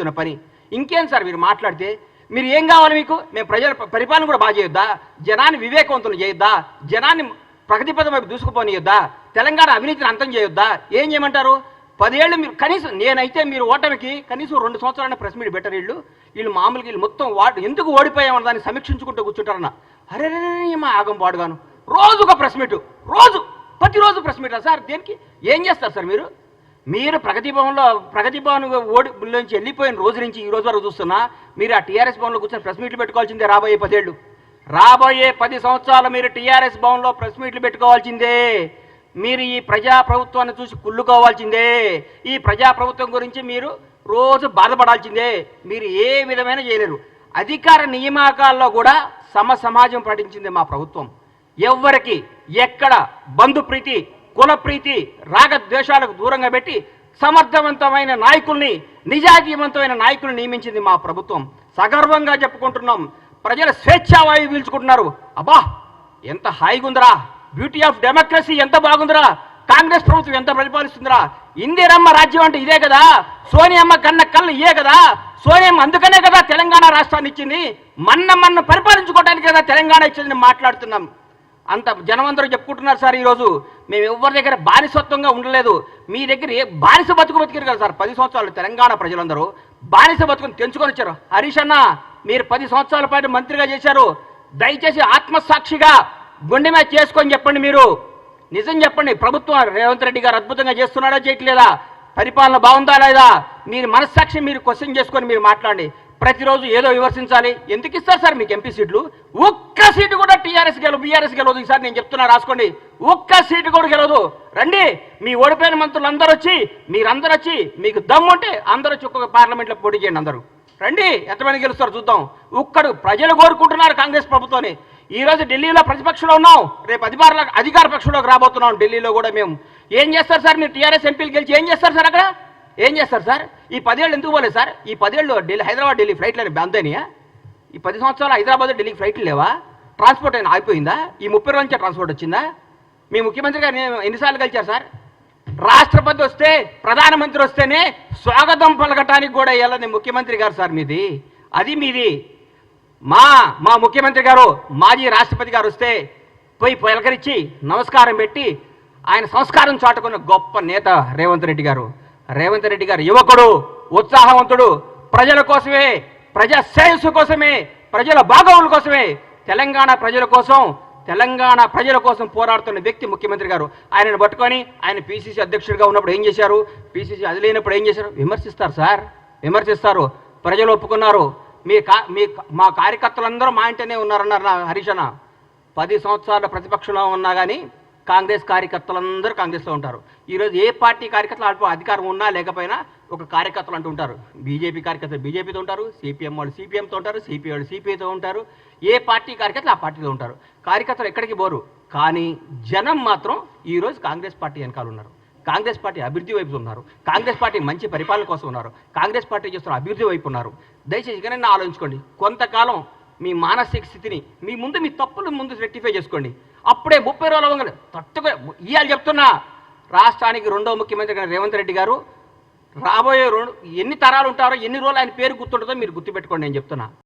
చేస్తున్న పని. ఇంకేం సార్ మీరు మాట్లాడితే? మీరు ఏం కావాలి మీకు? మేము ప్రజల పరిపాలన కూడా బాగా చేయొద్దా? జనాన్ని వివేకవంతులు చేయొద్దా? జనాన్ని ప్రగతి పదం వైపు దూసుకుపోనియొద్దా? తెలంగాణ అవినీతిని అంతం చేయొద్దా? ఏం చేయమంటారు? పదేళ్ళు మీరు కనీసం నేనైతే మీరు ఓటమికి కనీసం రెండు సంవత్సరాల ప్రెస్ మీట్ బెటర్ వీళ్ళు. వీళ్ళు మామూలుగా వీళ్ళు మొత్తం వాడు ఎందుకు ఓడిపోయామని దాన్ని సమీక్షించుకుంటూ కూర్చుంటారన్న. అరే మా ఆగం పాడుగాను. రోజు ఒక ప్రెస్ మీట్. రోజు ప్రతిరోజు ప్రెస్ మీటా సార్ దేనికి? ఏం చేస్తారు సార్ మీరు? మీరు ప్రగతి భవన్లో ప్రగతి భవన్ ఓడి నుంచి వెళ్ళిపోయిన రోజు నుంచి ఈ రోజు వరకు చూస్తున్నా మీరు ఆ టీఆర్ఎస్ భవన్లో కూర్చొని ప్రెస్ మీట్లు పెట్టుకోవాల్సిందే రాబోయే పదేళ్ళు. రాబోయే పది సంవత్సరాలు మీరు టీఆర్ఎస్ భవన్లో ప్రెస్ మీట్లు పెట్టుకోవాల్సిందే. మీరు ఈ ప్రజా ప్రభుత్వాన్ని చూసి కుళ్ళుకోవాల్సిందే. ఈ ప్రజా ప్రభుత్వం గురించి మీరు రోజు బాధపడాల్సిందే. మీరు ఏ విధమైన చేయలేరు. అధికార నియామకాల్లో కూడా సమ సమాజం పాటించింది మా ప్రభుత్వం. ఎవ్వరికి ఎక్కడ బంధుప్రీతి కులప్రీతి రాగద్వేషాలకు దూరంగా పెట్టి సమర్థవంతమైన నాయకుల్ని నిజాజీవంతమైన నాయకుల్ని నియమించింది మా ప్రభుత్వం. సగర్వంగా చెప్పుకుంటున్నాం. ప్రజల స్వేచ్ఛావాయువు పీల్చుకుంటున్నారు. అబ్బా ఎంత హాయిగుందిరా. బ్యూటీ ఆఫ్ డెమోక్రసీ ఎంత బాగుందిరా. కాంగ్రెస్ ప్రభుత్వం ఎంత ప్రతిపాదిస్తుందిరా. ఇందిరమ్మ రాజ్యం అంటే ఇదే కదా. సోనియమ్మ కన్న కళ్ళు ఇయే కదా. సోనియమ్మ అందుకనే కదా తెలంగాణ రాష్ట్రాన్ని ఇచ్చింది. మన్న మన్న పరిపాలించుకోవడానికి కదా తెలంగాణ ఇచ్చిందని మాట్లాడుతున్నాం. అంత జనమందరూ చెప్పుకుంటున్నారు సార్ ఈరోజు. మేము ఎవరి దగ్గర బానిసత్వంగా ఉండలేదు. మీ దగ్గర ఏ బానిస బతుకు బతికారు కదా సార్? పది సంవత్సరాలు తెలంగాణ ప్రజలందరూ. బానిస బతుకుని తెంచుకొని వచ్చారు. హరీష్ అన్న మీరు పది సంవత్సరాల పాటు మంత్రిగా చేశారు. దయచేసి ఆత్మసాక్షిగా గుండె మీద చేసుకొని చెప్పండి మీరు. నిజం చెప్పండి. ప్రభుత్వం రేవంత్ రెడ్డి గారు అద్భుతంగా చేస్తున్నాడా చేయట్లేదా? పరిపాలన బాగుందా లేదా? మీరు మనస్సాక్షి మీరు క్వశ్చన్ చేసుకొని మీరు మాట్లాడండి. ప్రతిరోజు ఏదో విమర్శించాలి. ఎందుకు ఇస్తారు సార్ మీకు ఎంపీ సీట్లు? ఒక్క సీటు కూడా టీఆర్ఎస్ గెలవు బీఆర్ఎస్ గెలవదు. సార్ నేను చెప్తున్నా రాసుకోండి. ఒక్క సీటు కూడా గెలవదు. రండి మీ ఓడిపోయిన మంత్రులు అందరూ వచ్చి మీరందరూ వచ్చి మీకు దమ్ము ఉంటే అందరూ వచ్చి ఒక్కొక్క పార్లమెంట్లో పోటీ చేయండి అందరూ. రండి ఎంతమంది గెలుస్తారు చూద్దాం. ఒక్కడు ప్రజలు కోరుకుంటున్నారు కాంగ్రెస్ ప్రభుత్వాన్ని. ఈ రోజు ఢిల్లీలో ప్రతిపక్షంలో ఉన్నాం. రేపు అధికార అధికార పక్షంలోకి రాబోతున్నాం ఢిల్లీలో కూడా మేము. ఏం చేస్తారు సార్? మీరు టీఆర్ఎస్ ఎంపీలు గెలిచి ఏం చేస్తారు సార్ అక్కడ? ఏం చేస్తారు సార్? ఈ పదేళ్ళు ఎందుకు పోలేదు సార్? ఈ పదేళ్ళు ఢిల్లీ హైదరాబాద్ ఢిల్లీ ఫ్లైట్లని బంద్ అయినాయా? ఈ పది సంవత్సరాలు హైదరాబాద్ ఢిల్లీకి ఫ్లైట్లు లేవా? ట్రాన్స్పోర్ట్ అయినా ఆగిపోయిందా? ఈ ముప్పై రోజు ట్రాన్స్పోర్ట్ వచ్చిందా? మీ ముఖ్యమంత్రి గారు ఎన్నిసార్లు కలిచారు సార్? రాష్ట్రపతి వస్తే ప్రధానమంత్రి వస్తేనే స్వాగతం పలకటానికి కూడా వెళ్ళని ముఖ్యమంత్రి గారు సార్ మీది. అది మీది. మా మా ముఖ్యమంత్రి గారు మాజీ రాష్ట్రపతి గారు వస్తే పోయి పలకరించి నమస్కారం పెట్టి ఆయన సంస్కారం చాటుకున్న గొప్ప నేత రేవంత్ రెడ్డి గారు. రేవంత్ రెడ్డి గారు యువకుడు ఉత్సాహవంతుడు ప్రజల కోసమే ప్రజా శ్రేయస్సు కోసమే ప్రజల భాగవుల కోసమే తెలంగాణ ప్రజల కోసం తెలంగాణ ప్రజల కోసం పోరాడుతున్న వ్యక్తి ముఖ్యమంత్రి గారు. ఆయనను పట్టుకొని ఆయన పిసిసి అధ్యక్షుడిగా ఉన్నప్పుడు ఏం చేశారు? పిసిసి అది లేనప్పుడు ఏం చేశారు? విమర్శిస్తారు సార్. విమర్శిస్తారు. ప్రజలు ఒప్పుకున్నారు. మీ కా మీ మా కార్యకర్తలందరూ మా ఇంటనే ఉన్నారన్నారు నా హరీష్ పది సంవత్సరాల ప్రతిపక్షంలో ఉన్నా కానీ కాంగ్రెస్ కార్యకర్తలందరూ కాంగ్రెస్లో ఉంటారు. ఈరోజు ఏ పార్టీ కార్యకర్తలు అల్ప అధికారం ఉన్నా లేకపోయినా ఒక కార్యకర్తలు అంటూ ఉంటారు. బీజేపీ కార్యకర్తలు బీజేపీతో ఉంటారు సిపిఎం వాళ్ళు సిపిఎంతో ఉంటారు సిపిఐ వాళ్ళు సిపిఐతో ఉంటారు. ఏ పార్టీ కార్యకర్తలు ఆ పార్టీలో ఉంటారు. కార్యకర్తలు ఎక్కడికి పోరు. కానీ జనం మాత్రం ఈరోజు కాంగ్రెస్ పార్టీ వెనకాల ఉన్నారు. కాంగ్రెస్ పార్టీ అభివృద్ధి వైపు ఉన్నారు. కాంగ్రెస్ పార్టీ మంచి పరిపాలన కోసం ఉన్నారు. కాంగ్రెస్ పార్టీ చేస్తున్న అభివృద్ధి వైపు ఉన్నారు. దయచేసి ఇకనైనా ఆలోచించుకోండి. కొంతకాలం మీ మానసిక స్థితిని మీ ముందు మీ తప్పులు ముందు రెక్టిఫై చేసుకోండి. అప్పుడే ముప్పై రోజుల వంగలు తట్టుగా ఇవాళ చెప్తున్నా. రాష్ట్రానికి రెండో ముఖ్యమంత్రి గారు రేవంత్ రెడ్డి గారు రాబోయే రెండు ఎన్ని తరాలు ఉంటారో ఎన్ని రోజులు ఆయన పేరు గుర్తుంటుందో మీరు గుర్తుపెట్టుకోండి నేను చెప్తున్నా.